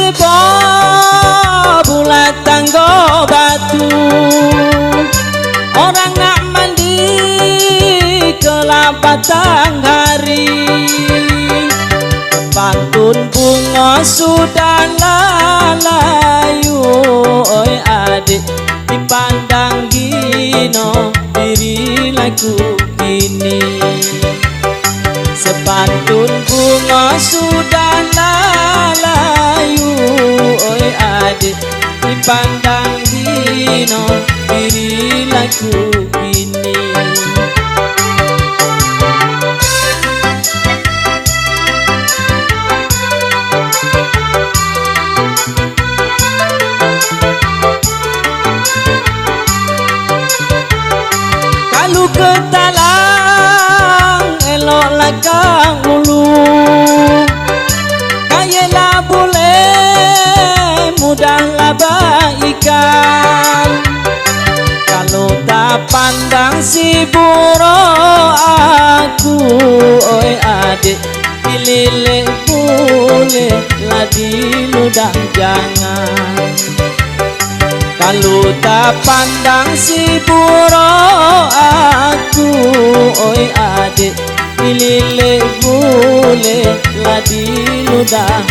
Latebo bulat tanggo batu. Orang nak mandi kelapatan hari Pantun bunga sudah lalayu Oi adik. Dipandang gino diri laku kini Sepantun bunga sudah dipandang dino diri laku kini Kalau ke baikan Kalau tak pandang si buro aku Oi adik dililik boleh lah diludang jangan. Kalau tak pandang si buro aku Oi adik Dililik boleh lah diludah